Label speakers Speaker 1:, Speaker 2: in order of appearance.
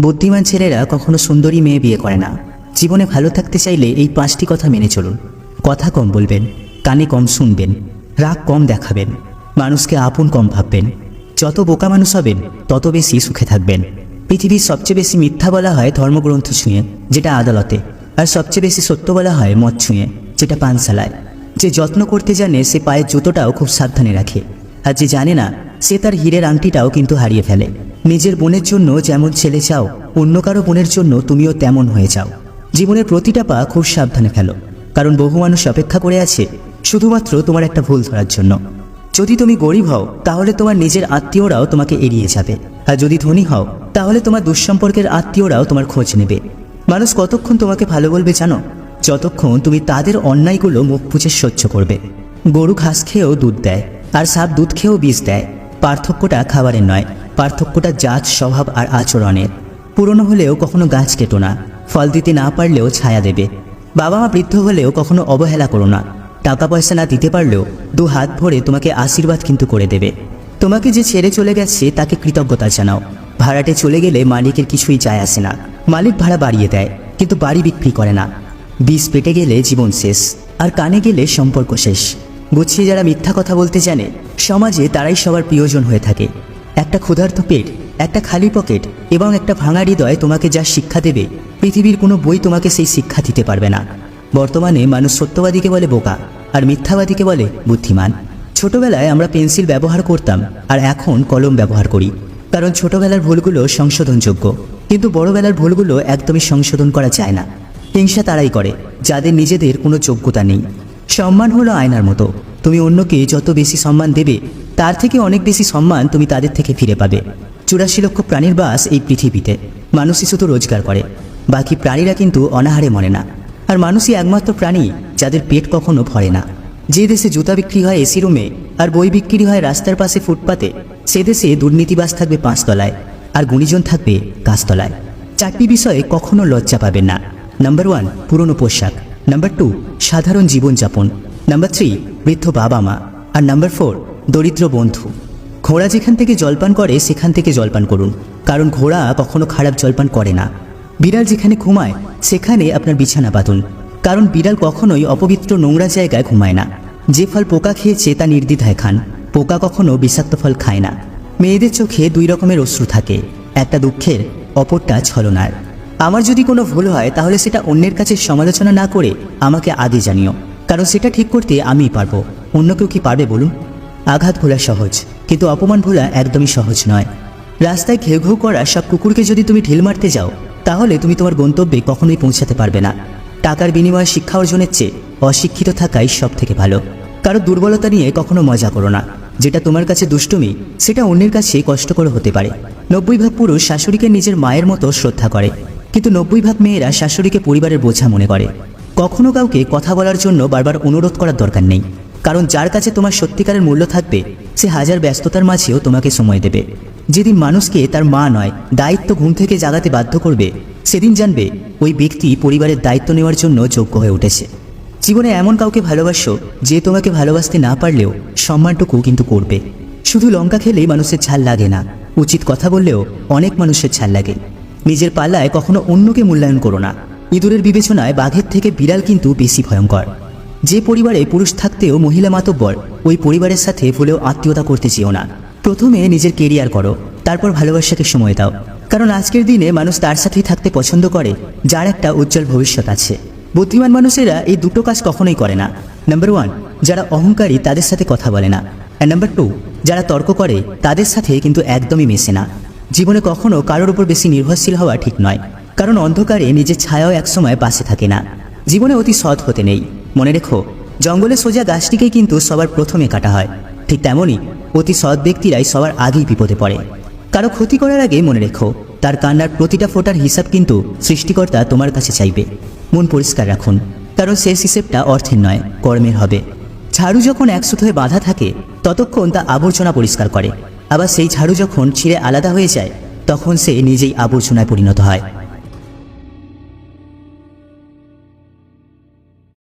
Speaker 1: বুদ্ধিমান ছেলেরা কখনো সুন্দরী মেয়ে বিয়ে করে না। জীবনে ভালো থাকতে চাইলে এই পাঁচটি কথা মেনে চলুন। কথা কম বলবেন, কানে কম শুনবেন, রাগ কম দেখাবেন, মানুষকে আপন কম ভাববেন। যত বোকা মানুষ হবেন, তত বেশি সুখে থাকবেন। পৃথিবীর সবচেয়ে বেশি মিথ্যা বলা হয় ধর্মগ্রন্থ ছুঁয়ে, যেটা আদালতে। আর সবচেয়ে বেশি সত্য বলা হয় মদ ছুঁয়ে, যেটা পানশালায়। যে যত্ন করতে জানে, সে পায়ের জুতোটাও খুব সাবধানে রাখে। আর যে জানে না, সে তার হীরের আংটিটাও কিন্তু হারিয়ে ফেলে। নিজের বোনের জন্য যেমন ছেলে চাও, অন্য কারও বোনের জন্য তুমিও তেমন হয়ে যাও। জীবনের প্রতিটা পা খুব সাবধানে ফেলো, কারণ বহু মানুষ অপেক্ষা করে আছে শুধুমাত্র তোমার একটা ভুল ধরার জন্য। যদি তুমি গরিব হও, তাহলে তোমার নিজের আত্মীয়রাও তোমাকে এড়িয়ে যাবে। আর যদি ধনী হও, তাহলে তোমার দুঃসম্পর্কের আত্মীয়রাও তোমার খোঁজ নেবে। মানুষ কতক্ষণ তোমাকে ভালো বলবে জানো? যতক্ষণ তুমি তাদের অন্যায়গুলো মুখ পুছে সহ্য করবে। গরু ঘাস খেয়েও দুধ দেয়, আর সাপ দুধ খেয়েও বিষ দেয়। পার্থক্যটা খাবারের নয়। পার্থক্যটা জাত, স্বভাব আর আচরণের। পুরনো হলেও কখনো গাছ কেটো না। ফল দিতে না পারলেও ছায়া দেবে। বাবা মা বৃদ্ধ হলেও কখনো অবহেলা করো না। টাকা পয়সা না দিতে পারলেও দু হাত ভরে তোমাকে আশীর্বাদ কিন্তু করে দেবে। তোমাকে যে ছেড়ে চলে গেছে, তাকে কৃতজ্ঞতা জানাও। ভাড়াটে চলে গেলে মালিকের কিছুই যায় আসে না। মালিক ভাড়া বাড়িয়ে দেয়, কিন্তু বাড়ি বিক্রি করে না। বিষ পেটে গেলে জীবন শেষ, আর কানে গেলে সম্পর্ক শেষ। গুছিয়ে যারা মিথ্যা কথা বলতে জানে, সমাজে তারাই সবার প্রিয়জন হয়ে থাকে। একটা ক্ষুধার্ত পেট, একটা খালি পকেট এবং একটা ভাঙা হৃদয় তোমাকে যা শিক্ষা দেবে, পৃথিবীর কোনো বই তোমাকে সেই শিক্ষা দিতে পারবে না। বর্তমানে মানুষ সত্যবাদীকে বলে বোকা আর মিথ্যাবাদীকে বলে বুদ্ধিমান। ছোটবেলায় আমরা পেন্সিল ব্যবহার করতাম আর এখন কলম ব্যবহার করি। কারণ ছোটবেলার ভুলগুলো সংশোধনযোগ্য, কিন্তু বড়বেলার ভুলগুলো একদমই সংশোধন করা যায় না। হিংসা তারাই করে, যাদের নিজেদের কোনো যোগ্যতা নেই। সম্মান হলো আয়নার মতো। তুমি অন্যকে যত বেশি সম্মান দেবে তার থেকে অনেক বেশি সম্মান তুমি তাদের থেকে ফিরে পাবে। চুরাশি লক্ষ প্রাণীর বাস এই পৃথিবীতে। মানুষই শুধু রোজগার করে। বাকি প্রাণীরা কিন্তু অনাহারে মরে না। আর মানুষই একমাত্র প্রাণী যাদের পেট কখনো ভরে না। যে দেশে জুতা বিক্রি হয় এসি রুমে আর বই বিক্রি হয় রাস্তার পাশে ফুটপাতে, সে দেশে দুর্নীতিবাস থাকবে পাঁচতলায় আর গুণীজন থাকবে গাছতলায়। চারটি বিষয়ে কখনো লজ্জা পাবেন না। নাম্বার ওয়ান, পুরনো পোশাক। নাম্বার টু, সাধারণ জীবনযাপন। নাম্বার থ্রি, বৃদ্ধ বাবা মা আর নাম্বার ফোর দরিদ্র বন্ধু। ঘোড়া যেখান থেকে জলপান করে, সেখান থেকে জলপান করুন। কারণ ঘোড়া কখনো খারাপ জলপান করে না। বিড়াল যেখানে ঘুমায়, সেখানে আপনার বিছানা বাঁধুন। কারণ বিড়াল কখনোই অপবিত্র নোংরা জায়গায় ঘুমায় না। যে ফল পোকা খেয়েছে, তা নির্দ্বিধায় খান। পোকা কখনো বিষাক্ত ফল খায় না। মেয়েদের চোখে দুই রকমের অশ্রু থাকে। একটা দুঃখের, অপরটা ছলনার। আমার যদি কোনো ভুল হয়, তাহলে সেটা অন্যের কাছে সমালোচনা না করে আমাকে আগে জানিও। কারণ সেটা ঠিক করতে আমিই পারব। অন্য কেউ কি পারবে বলুন? আঘাত ভোলা সহজ, কিন্তু অপমান ভোলা একদমই সহজ নয়। রাস্তায় ঘেউ ঘেউ করা সব কুকুরকে যদি তুমি ঢিল মারতে যাও, তাহলে তুমি তোমার গন্তব্যে কখনোই পৌঁছাতে পারবে না। টাকার বিনিময়ে শিক্ষা অর্জনের চেয়ে অশিক্ষিত থাকাই সব থেকে ভালো। কারও দুর্বলতা নিয়ে কখনো মজা করো না। যেটা তোমার কাছে দুষ্টুমি, সেটা অন্যের কাছে কষ্টকর হতে পারে। নব্বই ভাগ পুরুষ শাশুড়িকে নিজের মায়ের মতো শ্রদ্ধা করে, কিন্তু নব্বই ভাগ মেয়েরা শাশুড়িকে পরিবারের বোঝা মনে করে। কখনো কাউকে কথা বলার জন্য বারবার অনুরোধ করার দরকার নেই। কারণ যার কাছে তোমার সত্যিকারের মূল্য থাকবে, সে হাজার ব্যস্ততার মাঝেও তোমাকে সময় দেবে। যেদিন মানুষকে তার মা নয়, দায়িত্ব ঘুম থেকে জাগাতে বাধ্য করবে, সেদিন জানবে ওই ব্যক্তি পরিবারের দায়িত্ব নেওয়ার জন্য যোগ্য হয়ে উঠেছে। জীবনে এমন কাউকে ভালোবাসো যে তোমাকে ভালোবাসতে না পারলেও সম্মানটুকু কিন্তু করবে। শুধু লঙ্কা খেলেই মানুষের ছাল লাগে না, উচিত কথা বললেও অনেক মানুষের ছাল লাগে। নিজের পাল্লায় কখনো অন্যকে মূল্যায়ন করো না। ইঁদুরের বিবেচনায় বাঘের থেকে বিড়াল কিন্তু বেশি ভয়ঙ্কর। যে পরিবারে পুরুষ থাকতেও মহিলা মাতব্বর, ওই পরিবারের সাথে ভুলেও আত্মীয়তা করতে চেও না। প্রথমে নিজের কেরিয়ার করো, তারপর ভালোবাসাকে সময় দাও। কারণ আজকের দিনে মানুষ তার সাথেই থাকতে পছন্দ করে, যার একটা উজ্জ্বল ভবিষ্যৎ আছে। বুদ্ধিমান মানুষেরা এই দুটো কাজ কখনোই করে না। নাম্বার ওয়ান যারা অহংকারী তাদের সাথে কথা বলে না। আর নাম্বার টু যারা তর্ক করে, তাদের সাথে কিন্তু একদমই মেশে না। জীবনে কখনো কারোর উপর বেশি নির্ভরশীল হওয়া ঠিক নয়। কারণ অন্ধকারে নিজের ছায়াও একসময় পাশে থাকে না। জীবনে অতি সৎ হতে নেই। মনে রেখো, জঙ্গলে সোজা গাছটিকেই কিন্তু সবার প্রথমে কাটা হয়। ঠিক তেমনই অতি সৎ ব্যক্তিরাই সবার আগেই বিপদে পড়ে। কারও ক্ষতি করার আগে মনে রেখো, তার কান্নার প্রতিটা ফোটার হিসাব কিন্তু সৃষ্টিকর্তা তোমার কাছে চাইবে। মন পরিষ্কার রাখুন, কারণ শেষ হিসেবটা অর্থের নয়, কর্মের হবে। ঝাড়ু যখন একসুত হয়ে বাঁধা থাকে, ততক্ষণ তা আবর্জনা পরিষ্কার করে। আবার সেই ঝাড়ু যখন ছিঁড়ে আলাদা হয়ে যায়, তখন সে নিজেই আবর্জনায় পরিণত হয়।